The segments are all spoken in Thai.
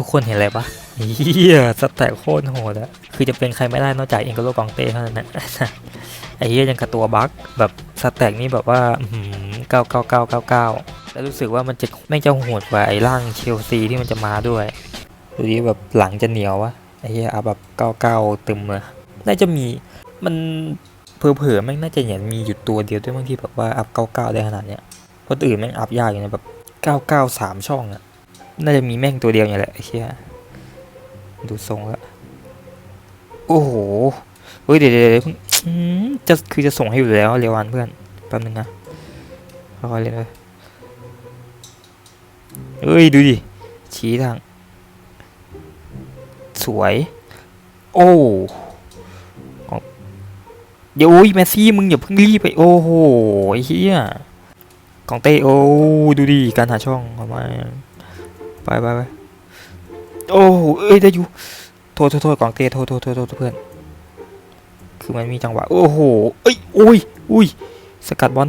ทุกคนเห็นอะไรปะเฮียสแต็กโคตรโหดอะคือจะเป็นใครไม่ได้นอกจากเองโกโลกองเต้เท่านั้นนะไอ้เฮียยังกับตัวบั๊กแบบสแต็กนี่แบบว่าเก้าเก้าเก้าเก้าเก้าแล้วรู้สึกว่ามันจะไม่งจะโหดกว่าไอ้ร่างเชลซีที่มันจะมาด้วยดูดิแบบหลังจะเหนียววะไอ้เฮียเอาแบบเก้าเก้าตึมเลยน่าจะมีมันเผลอๆแม่งน่าจะเห็นมีอยู่ตัวเดียวด้วยบางที่แบบว่าอัพเก้าเก้าได้ขนาดเนี้ยคนอื่นแม่งอัพยากอยู่นะแบบเก้าเก้าสามช่องอะ น่าจะมีแม่งตัวเดียวอย่างแหละไอ้เชี่ยดูทรงแล้วโอ้โหเฮ้ยเดี๋ยวเดี๋ยวเพิ่งจะคือจะส่งให้อยู่แล้วเรวันเพื่อนแป๊บนึงนะค่อยๆเล่นเลยเฮ้ยดูดิชี้ทาง สวย โอ้เดี๋ยวโอ้ยแมสซี่มึงอย่าเพิ่งรีบไปโอ้โหไอ้เหี้ยของเต้โอ้ดูดิการหาช่องออกมา ไปไปไปโอ้โหเอ้ย ได้อยู่ โทษโทษโทษกองเต้โทษโทษโทษโทษเพื่อน คือมันมีจังหวะ โอ้โห เอ้ย อุ้ย อุ้ย สกัดบอล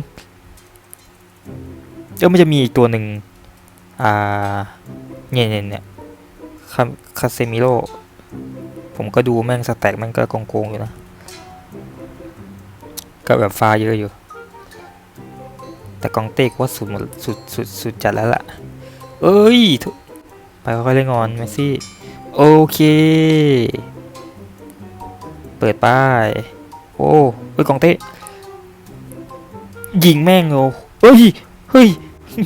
เดี๋ยวมันจะมีอีกตัวหนึ่งอ่า เนี่ยเนี่ยเนี่ยคาคาเซมิโลผมก็ดูแม่งสแต็กแม่งก็โกงๆอยู่นะ ก็แบบฟ้าเยอะอยู่ แต่กองเต้ก็ว่าสุดหมดสุดสุดสุดจัดแล้วล่ะ เอ้ยทุ ไปค่อยๆเล่นงอนเมสซี่โอเค เปิดป้ายโอ้เฮ้ยกองเต้ยิงแม่งโอ้เฮ้ยเฮ้ย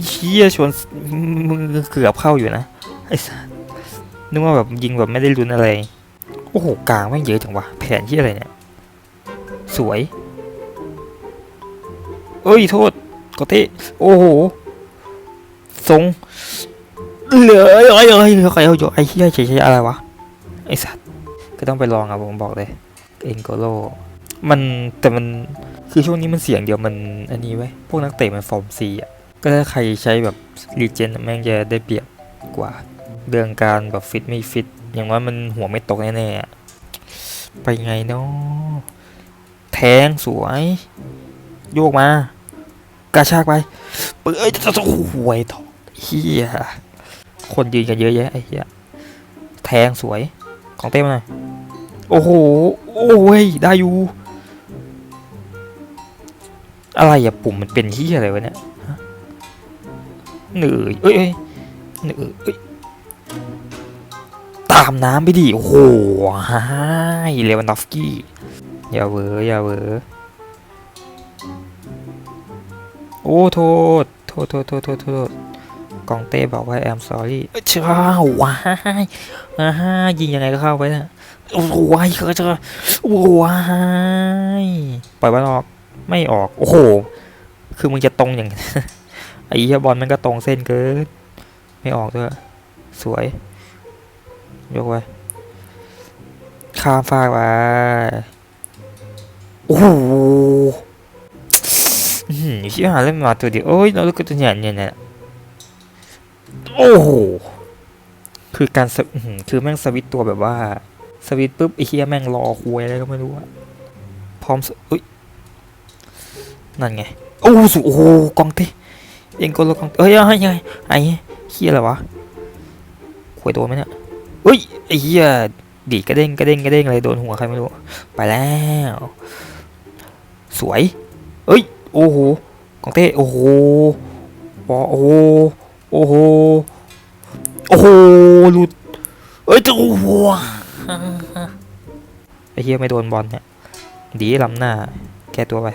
เฮียชวนมึงเกือบเข้าอยู่นะไอ้สัสนึกว่าแบบยิงแบบไม่ได้ลุ้นอะไร โอ้โหกลางแม่งเยอะจังวะแผนที่อะไรเนี่ย สวยเอ้ยโทษกองเต้โอ้โหทรง เหลือเอ้ยเอ้ยเอ้ยใครเอาอยู่ไอ้เหี้ยเฉยๆอะไรวะไอ้สัตว์ก็ต้องไปลองอะผมบอกเลยเอ็นโกโลมันแต่มันคือช่วงนี้มันเสียงเดียวมันอันนี้ไว้พวกนักเตะมันฟอร์มซีอะก็ถ้าใครใช้แบบรีเจนแม่งจะได้เปรียบกว่าเรื่องการแบบฟิตไม่ฟิต อย่างน้อยมันหัวไม่ตกแน่ๆอะไปไงเนาะแทงสวย โยกมากระชากไปเปิดเอ้ยจะหวยถอเฮีย คนยืนกันเยอะแยะไอ้เหี้ยแทงสวยของเต้มาหน่อยโอ้โห โอ้ย ได้อยู่ อะไรอะปุ่มมันเป็นที่อะไรวะเนี่ยเหนื่อยเอ้ยเหนื่อยเอ้ยตามน้ำไปดิ โอ้โหฮ่าเลวันดอฟกี้ อย่าเวออย่าเวอโอ้โทษ โทษโทษโทษโทษ กองเต้บอกว่า I'm sorry เอ้ยเจ้าว้ายว้ายยิงยังไงก็เข้าไปนะโอ้โหว้ายเขาจะว้ายปล่อยบอลออกไม่ออกโอ้โห คือมึงจะตรงอย่างไอ้เหี้ยบอลมันก็ตรงเส้นเกินไม่ออกด้วยสวย ยกไว้ข้ามฟากไปโอ้โหอื้อหือเชี่ยหาเล่นมาตัวเดียวโอ้ยเราก็ตัวเนี่ยเนี่ยเนี่ย โอ้โห คือการสคือแม่งสวิตตัวแบบว่า สวิตปุ๊บไอ้เฮียแม่งรอคุยอะไรก็ไม่รู้อะพร้อมอุ้ย นั่นไง โอ้สุโอ้โหกองเตเองก็รกองเอ้ยไอ้ไงไอ้เฮียอะไรวะคุยโดนไหมเนี่ยเฮ้ยไอ้เฮียดีกระเด้งกระเด้งกระเด้งอะไรโดนหัวใครไม่รู้ ไปแล้ว สวย เอ้ย โอ้โห กองเต้ โอ้โหปอโอ้ โอ้โห โอ้โหหลุด เอ้ยจะโอ้โหไอ้เฮียไม่โดนบอลเนี่ย ดีล้ำหน้า แก้ตัวไป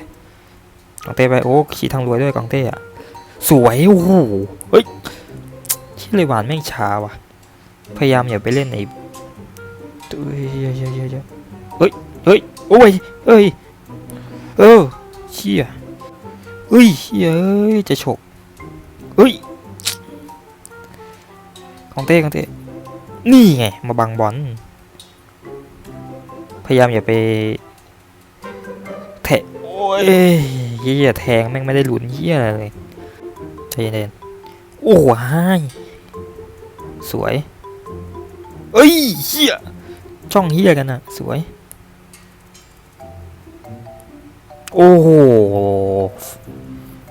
กองเต้ไป โอ้ขี่ทางรวยด้วยกองเต้อะสวย โอ้โห เฮ้ยที่เลยหวานแม่งช้าว่ะ พยายามอย่าไปเล่นไอ้เฮ้ย เฮ้ยเฮ้ยเฮ้ยเฮ้ยเฮ้ยโอ้ย เฮ้ย เออเชี่ยเฮ้ยเฮ้ย จะฉกเฮ้ย ของเต้ของเต้นี่ไง มาบังบอลพยายามอย่าไปแทะโอ้ยเฮียแทงแม่งไม่ได้หลุนเฮียอะไรเลยใจเย็นๆโอ้ยสวย เอ้ยเฮียช่องเฮียกันนะสวย โอ้โห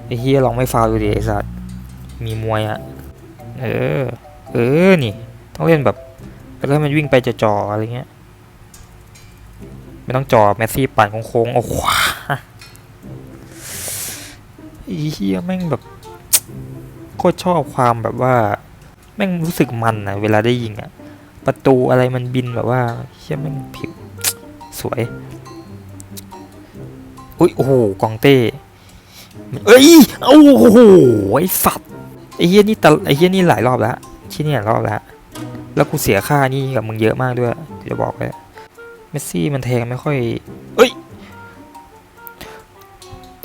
ไอ้เฮียลองไม่ฟาวดูดิไอ้สัตว์มีมวยอะเออ เออ นี่ ต้องเล่นแบบแล้วก็ให้มันวิ่งไปจ่อๆอะไรเงี้ย ไม่ต้องจ่อแมสซี่ปั่นโค้งๆโอ้โหไอ้เฮียแม่งแบบโคตรชอบความแบบว่า แม่งรู้สึกมันอะเวลาได้ยิงอะประตูอะไรมันบินแบบว่าเฮียแม่งผิวสวย อุ้ยโอ้โหกองเต้เอ้ยโอ้โหไอ้สัตว์ไอ้เฮียนี่ตะไอ้เฮียนี่หลายรอบแล้ว ชิ้นนี่หลายรอบล้วแล้วกูเสียค่านี่กับมึงเยอะมากด้วยจะบอกเลยเมสซี่มันแทงไม่ค่อยเอ้ย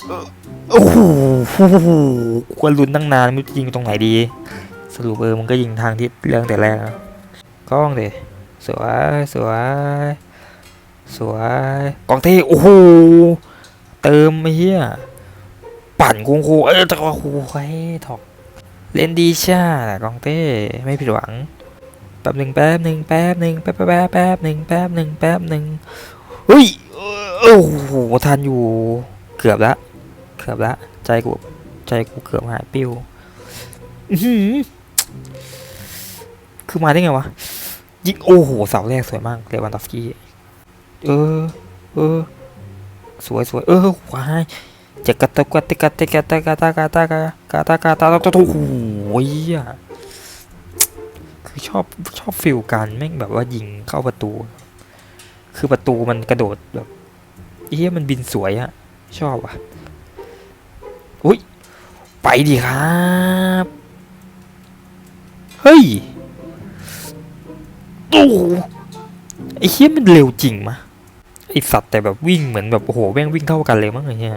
เอ่อโอ้โหกูก็ลุ้นตั้งนานไม่รู้จะยิงตรงไหนดี สรุปเออมึงก็ยิงทางที่เรื่องแต่แรกนะกล้องเดสวยสวยสวยกองเทโอ้โหเติมไอ้เหี้ยปั่นกูคูเออแต่ว่าคูไอ้ถอก เล่นดีช่ากองเต้ไม่ผิดหวังแป๊บหนึ่งแป๊บหนึ่งแป๊บหนึ่งแป๊บแป๊บแป๊บแป๊บหนึ่งแป๊บหนึ่งแป๊บหนึ่งเฮ้ยโอ้โหทันอยู่เกือบละเกือบละใจกูใจกูเกือบหายปิ้วอือหือคือมาได้ไงวะยิงโอ้โหเสาแรกสวยมากเลวันดอฟสกี้เออเออสวยสวยเออวาย จะกระตุกกระติกกระติกกระตากระตากระตากระตากระตากระตาโอ้โหอะคือชอบชอบฟิลการแม่งแบบว่ายิงเข้าประตู คือประตูมันกระโดดแบบเฮียมันบินสวยอะชอบอะอุ้ยไปดีครับ เฮ้ยโอ้ไอ้เฮียมันเร็วจริงมะไอสัตว์แต่แบบวิ่งเหมือนแบบโอ้โหแม่งวิ่งเท่ากันเลยมั้งไอ้เงี้ย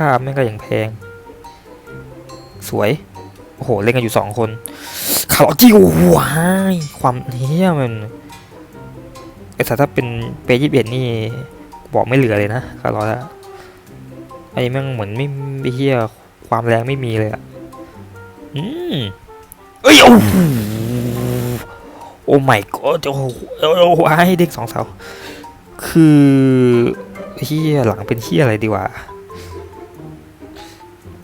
ค่าแม่งก็อย่างแพง สวย โอ้โห เล่นกันอยู่สองคนคาร์ลจิโอ้โหว้ายความเฮี้ยมันไอ้สัตว์ถ้าเป็นเปย์ยี่สิบเอ็ดนี่บอกไม่เหลือเลยนะคาร์ลอะไอ้แม่งเหมือนไม่ไม่เฮี้ยความแรงไม่มีเลยอะอืมเอ้ยโอ้โหโอ้ไม่ก็โอ้โหโอ้โหว้ายเด็กสองเสาคือเฮี้ยหลังเป็นเฮี้ยอะไรดีวะ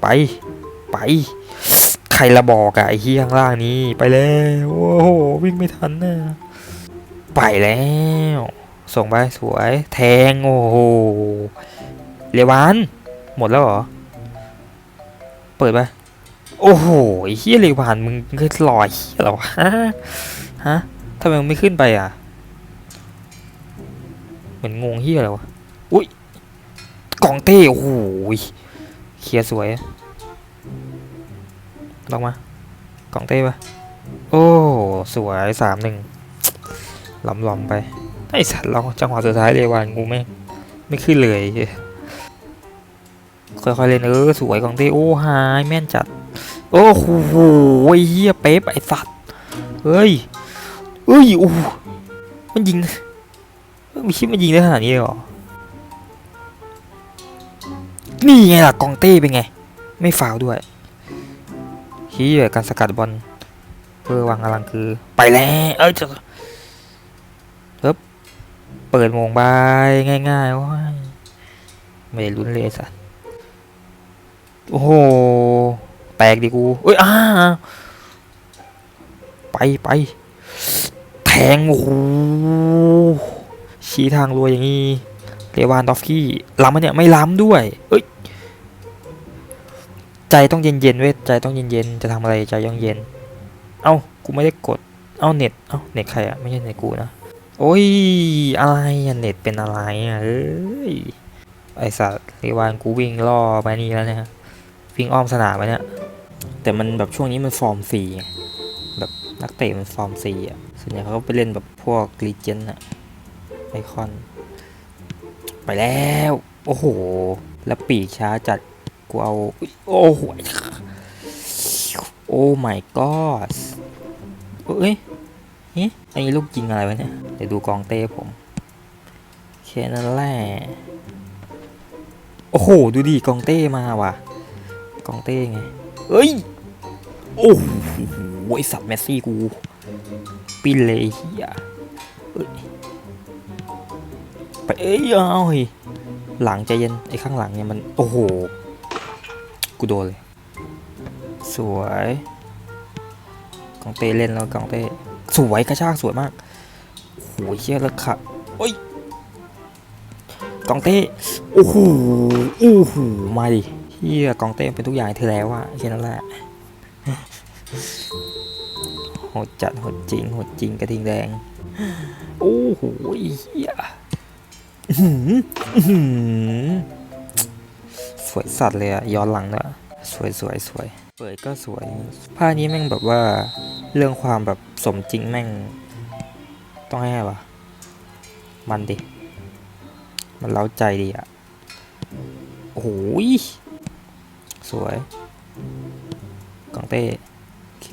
ไป ไป ใครละบอกอะไอ้ที่ข้างล่างนี้ไปแล้วโอ้โหวิ่งไม่ทันนะไปแล้ว ส่งไปสวย แทงโอ้โหเรวาน หมดแล้วเหรอ เปิดไปโอ้โหเฮียเรวานมึงเคยลอยเฮียหรอฮะฮะทำไมมึงไม่ขึ้นไปอะ เหมือนงงเฮียอะไรวะอุ้ยกองเต้โอ้โหเคลียร์สวย ลงมากล่องเต้ปะโอ้ สวยสามหนึ่งหลอมหลอมๆไปไอสัตว์เราจังหวะสุดท้ายเลยวันกูไม่ไม่ขึ้นเลยค่อยๆเล่นเออสวยกองเต้โอ้หายแม่นจัด โอ้โหไอ้เฮียเป๊ะไอสัตว์เฮ้ยเอ้ยโอ้มันยิงม่คิดมันยิงได้ขนาดนี้เลยหรอนี่ไงล่ะกองเต้เป็นไง ไม่ฟาวด้วย เฮียการสกัดบอลเพื่อวางอลังคือ ไปแล้ว เอ้ยจะเฮ้บเปิดโมงบายง่ายๆโอ้ยไม่ได้ลุ้นเลยสัสโอ้โห แตกดิกูเอ้ยอ้าไปไปแทงโอ้โหชี้ทางรวยอย่างนี้เรวานดอฟกี้ล้ำมันเนี่ย ไม่ล้ำด้วย เอ้ย ใจต้องเย็นๆเว้ยใจต้องเย็นๆจะทำอะไรใจต้องเย็น เอ้ากูไม่ได้กด เอ้าเน็ต เอ้าเน็ตใครอะไม่ใช่เน็ตกูนะ โอ้ยอะไรอะเน็ตเป็นอะไรอะเอ้ยไอสัตว์เรวานกูวิ่งล่อไปนี่แล้วเนี่ยวิ่งอ้อมสนามไปเนี่ยแต่มันแบบช่วงนี้มันฟอร์มสีแบบนักเตะมันฟอร์มสีอะส่วนใหญ่เขาก็ไปเล่นแบบพวกลีเจนอะไอคอน ไปแล้ว โอ้โห แล้วปีกช้าจัด กูเอาโอ้โหโอ้ my god เอ้ยเฮ้ยอันนี้ลูกจริงอะไรวะเนี่ย เดี๋ยวดูกองเต้ผมแค่นั้นแหละ โอ้โห ดูดิกองเต้มาว่ะ กองเต้ไง เอ้ย โอ้โหไอสัตว์แมสซี่กู ปิ้นเลยเฮียเอ้ยไปเอ้ยเอาเฮ้ยหลังใจเย็นไอ้ข้างหลังเนี่ยมัน โอ้โห กูโดนเลย สวยกองเต้เล่นแล้วกองเต้สวยกระชากสวยมากโอ้ยเชี่ยแล้วค่ะโอ้ยกองเต้โอ้โหโอ้โหมาดิเฮียกองเต้เป็นทุกอย่างเธอแล้วอะแค่นั้นแหละโหดจัดโหดจริงโหดจริงกระทิงแดงโอ้โหเฮีย วยสัตว์เลยอะย้อนหลังเนอะสวยสวยสวยเปิดก็สวยผ้านี้แม่งแบบว่าเรื่องความแบบสมจริงแม่ง ต้องให้วะมันดิ มันเล้าใจดีอะโอ้โหยสวยกองเต้โอเค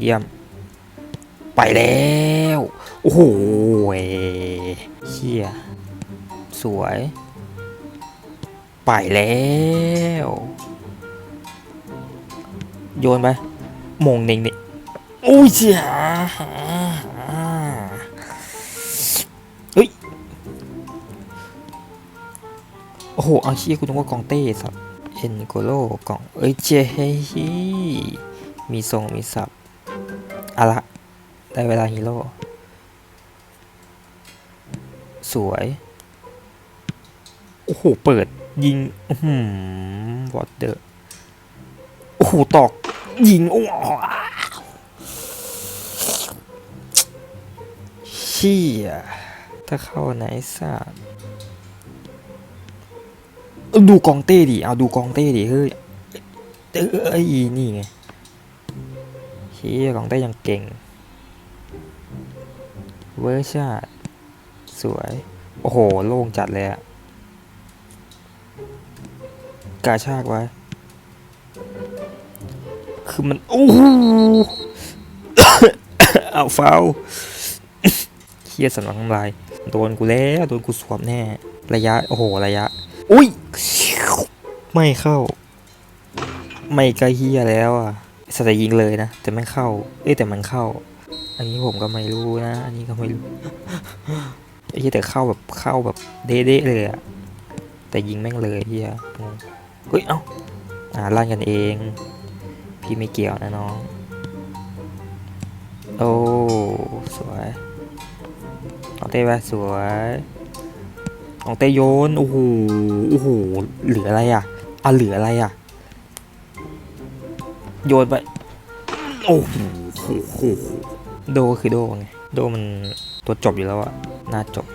เยี่ยม ไปแล้ว โอ้โหยเชี่ยสวย ไปแล้ว โยนไปมงเน่งนี่โอ้ยเจ้าเฮ้ย โอ้โห เอาเชี่ยคุณนึกว่ากองเต้สับเอ็นโกโลกอง เอ้ยเจฮีมีทรงมีสับอะละได้เวลาฮีโร่ สวย โอ้โห เปิด ยิงอือหืมวอตเดอร์โอ้โหตอก ยิงโอ้โหเชี่ยถ้าเข้าไหนสัตว์ดูกองเต้ดิเอาดูกองเต้ดิเฮ้ยเอ้ยนี่ไงเชี่ยกองเต้ยังเก่ง เวอร์ชาสวย โอ้โห โล่งจัดเลยอะ กาชากไว้ คือมัน โอ้โหเอาฟาวเฮียสันหลังทำลาย โดนกูแล้ว โดนกูสวมแน่ ระยะ โอ้โห ระยะ อุ้ย ไม่เข้า ไม่ใกล้เฮียแล้วอะสแต่ยิงเลยนะ แต่ไม่เข้า เอ้ยแต่มันเข้า อันนี้ผมก็ไม่รู้นะ อันนี้ก็ไม่รู้ไอ้เหี้ยแต่เข้าแบบเข้าแบบเด๊ะๆเลยอะแต่ยิงแม่งเลยเฮีย เฮ้ย เอ้าอ่าลั่นกันเอง พี่ไม่เกี่ยวนะน้อง โอ้ สวยเอาเต้ไปสวยเอาเต้โยน โอ้โห โอ้โห เหลืออะไรอะ อะ เหลืออะไรอะ โยนไป โอ้โห โดคือโดไง โดมันตัวจบอยู่แล้วอะน้าจบ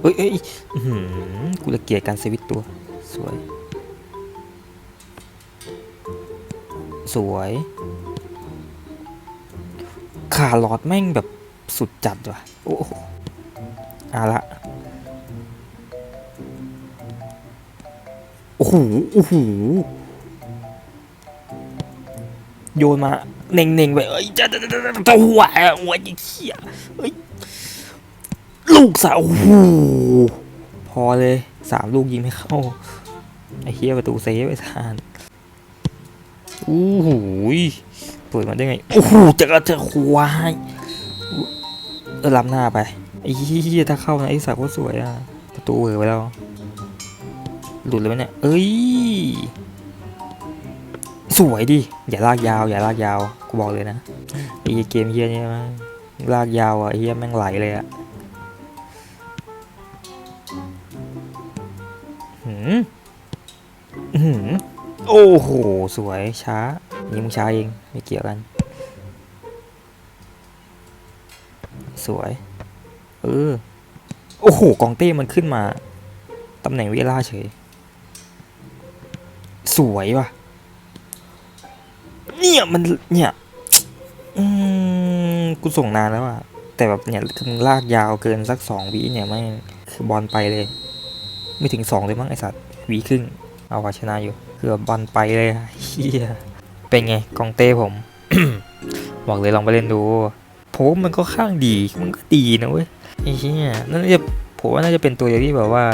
เอ้ยเอ้ยอื้อหือกูละเกียดการเซวิตตัว สวย สวยขาหลอดแม่งแบบสุดจัดว่ะ โอ้โหเอาละโอ้โหโอ้โหโยนมาเน่งๆไปเอ้ยจะจะจะจะจะหัวหัวยิ่เขี้ยเอ้ย ลูกสาวโอ้โหพอเลยสามลูกยิงไม่เข้า ไอ้เฮียประตูเซฟไอ้ทานโอ้โหยเปิดมาได้ไง โอ้โหจะกระเจาควายเออล้ำหน้าไปไอ้เฮียถ้าเข้านะไอ้สาวก็สวยอะ ประตูเออไปแล้ว หลุดเลยไหมเนี่ย เอ้ย สวยดิ อย่าลากยาว อย่าลากยาว กูบอกเลยนะไอ้เกมเฮียเนี่มันลากยาวอะเฮียแม่งไหลเลยอะ โอ้โห สวยช้า นี่มึงช้าเอง ไม่เกี่ยวกัน สวย เออ โอ้โห กองเต้มันขึ้นมา ตำแหน่งเวลาเฉย สวยว่ะ เนี่ยมันเนี่ยอืมกูส่งนานแล้วอะแต่แบบเนี่ยคือมึงลากยาวเกินสักสองวิเนี่ยไม่คือบอลไปเลย ไม่ถึงสองเลยมั้งไอสัตว์วิครึ่ง เอาวาชนะอยู่คือบบอลไปเลยอะเฮียเป็นไงกองเต้ผมบอกเลยลองไปเล่นดูผมมันก็ข้างดีมันก็ดีนะเว้ยไอ้เหี้ยนั่นน่าจะผมว่าน่าจะเป็นตัวเดียวที่แบบว่า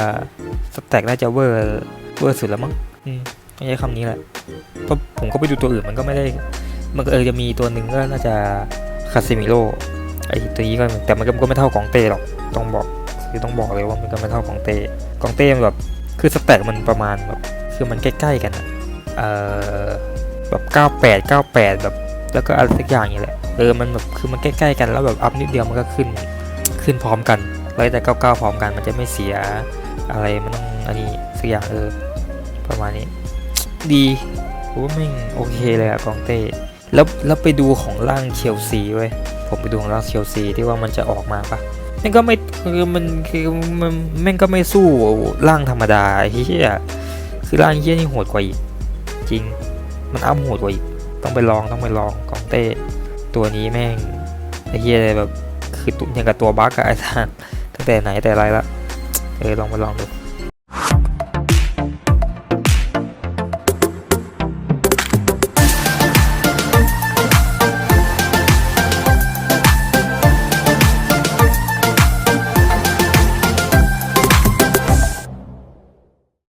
สแต็กน่าจะเวอร์เวอร์สุดแล้วมั้งอืมใช้คำนี้แหละเพราะผมก็ไปดูตัวอื่นมันก็ไม่ได้ มันเออจะมีตัวหนึ่งก็น่าจะคาซิมิโร่ไอตัวนี้ก็แต่มันก็ไม่เท่ากองเต้หรอกต้องบอก คือต้องบอกเลยว่ามันก็ไม่เท่ากองเต้กองเต้มันแบบคือสแต็กมันประมาณแบบคือมันใกล้ๆกันอะเออแบบเก้าแปดเก้าแปดแบบแล้วก็อะไรสักอย่างอย่างแหละเออมันแบบคือมันใกล้ๆกันแล้วแบบอัพนิดเดียวมันก็ขึ้นขึ้นพร้อมกันไล่แต่เก้าเก้าพร้อมกันมันจะไม่เสียอะไรมันต้องอันนี้สักอย่างเออประมาณนี้ดีผมว่าแม่โอเคเลยอะกองเต้แล้วแล้วไปดูของร่างเชลซีเว้ยผมไปดูของร่างเชลซีที่ว่ามันจะออกมาปะ ม่งก็ไม่คือมันคือมันแม่งก็ไม่สู้ร่างธรรมดาเฮียคือร่างเฮียนี่โหดกว่าอีก จริง มันอ้ำโหดกว่าอีก ต้องไปลองต้องไปลองกองเต้ตัวนี้แม่งไอ้เฮียอะไรแบบคือตุอย่างกับตัวบั๊กอะไอ้ท่านตั้งแต่ไหนแต่ไรละเออลองไปลองดู